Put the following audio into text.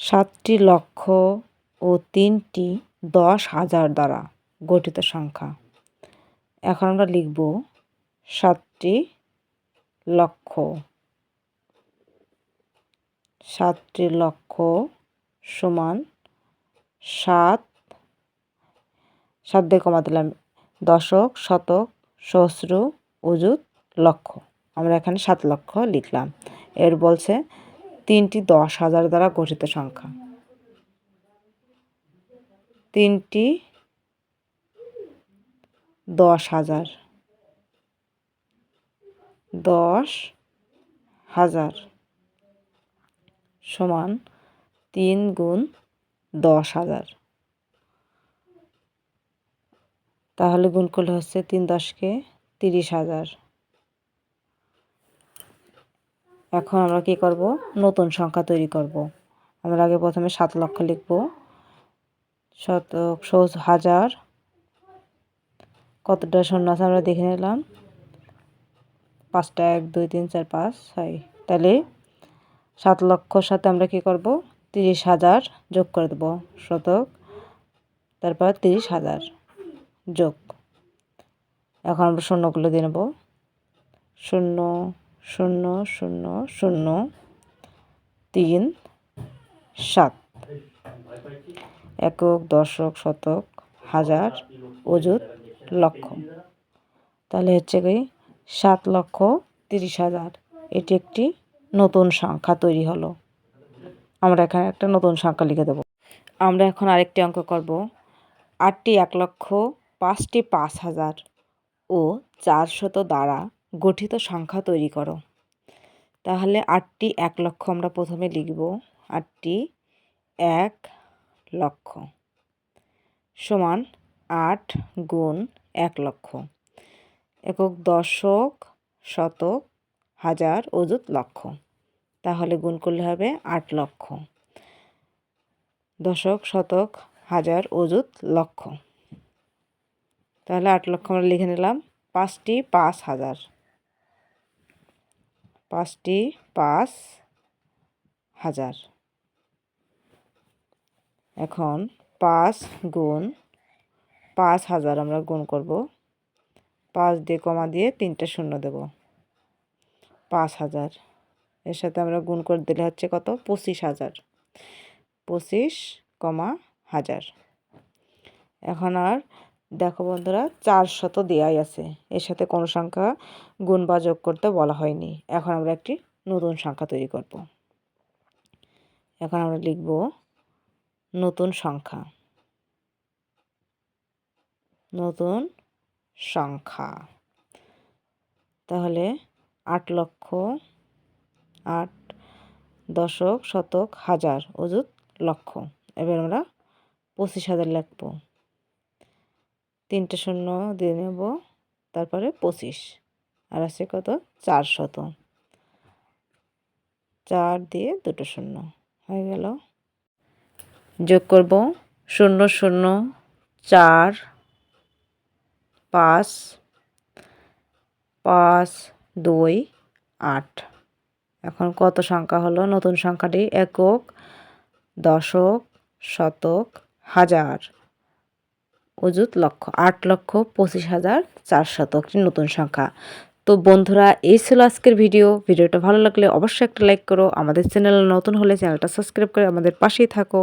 সাতটি লক্ষ ও তিনটি দশ হাজার দ্বারা গঠিত সংখ্যা। এখন আমরা লিখব সাতটি লক্ষ। সাতটি লক্ষ সমান সাত। সাত দিয়ে কমা দিলাম দশক, শতক, সহস্র, অযুত, লক্ষ। আমরা এখানে সাত লক্ষ লিখলাম। এর বলছে তিনটি দশ হাজার দ্বারা গঠিত সংখ্যা। তিনটি দশ হাজার। দশ হাজার সমান তিন গুণ দশ হাজার। তাহলে গুণ করলে হচ্ছে তিন দশকে তিরিশ হাজার। এখন আমরা কি করব? নতুন সংখ্যা তৈরি করব। আমরা আগে প্রথমে সাত লক্ষ লিখব। শতক হাজার। কতটা শূন্য আছে আমরা দেখে নিলাম। পাঁচটা এক, দুই, তিন, চার, পাঁচ, ছয়। তাহলে সাত লক্ষর সাথে আমরা কি করব? তিরিশ হাজার যোগ করে দেবো শতক। তারপর তিরিশ হাজার যোগ। এখন আমরা শূন্যগুলো দিয়ে নেব। শূন্য শূন্য শূন্য শূন্য, তিন, সাত। একক, দশক, শতক, হাজার, অযুত, লক্ষ। তাহলে হচ্ছে কি, সাত লক্ষ তিরিশ হাজার। এটি একটি নতুন সংখ্যা তৈরি হলো। আমরা এখানে একটা নতুন সংখ্যা লিখে দেবো। আমরা এখন আরেকটি অঙ্ক করব। আটটি এক লক্ষ পাঁচটি পাঁচ হাজার ও চারশত দ্বারা গঠিত সংখ্যা তৈরি করো। তাহলে আটটি এক লক্ষ আমরা প্রথমে লিখব। আটটি এক লক্ষ সমান আট গুণ এক লক্ষ একক দশক শতক হাজার অযুত লক্ষ। তাহলে গুণ করলে হবে আট লক্ষ দশক শতক হাজার অযুত লক্ষ। তাহলে আট লক্ষ আমরা লিখে নিলাম পাঁচটি পাঁচ হাজার। পাঁচটি পাঁচ হাজার। এখন পাঁচ গুণ পাঁচ হাজার আমরা গুণ করব। পাঁচ দিয়ে কমা দিয়ে তিনটে শূন্য দেব। পাঁচ হাজার। এর সাথে আমরা গুণ করে দিলে হচ্ছে কত? পঁচিশ হাজার। পঁচিশ কমা হাজার। এখন আর দেখো বন্ধুরা, চার শত দেয়াই আছে। এর সাথে কোনো সংখ্যা গুণ বা যোগ করতে বলা হয়নি। এখন আমরা একটি নতুন সংখ্যা তৈরি করব। এখন আমরা লিখব নতুন সংখ্যা। নতুন সংখ্যা। তাহলে আট লক্ষ আট দশক শতক হাজার, অযুত লক্ষ। এবার আমরা পঁচিশ হাজার লিখব। তিনটে শূন্য দিয়ে নেব। তারপরে পঁচিশ। আর আছে কত? চার শত। চার দিয়ে দুটো শূন্য। হয়ে গেল। যোগ করব। শূন্য শূন্য, চার, পাঁচ পাঁচ, দুই, আট। এখন কত সংখ্যা হলো? নতুন সংখ্যাটি একক, দশক, শতক, হাজার। অযুত লক্ষ, আট লক্ষ পঁচিশ হাজার চারশত শতকটি নতুন সংখ্যা। তো বন্ধুরা, এই ছিল আজকের ভিডিও। ভিডিওটা ভালো লাগলে অবশ্যই একটা লাইক করো। আমাদের চ্যানেল নতুন হলে চ্যানেলটা সাবস্ক্রাইব করে আমাদের পাশেই থাকো।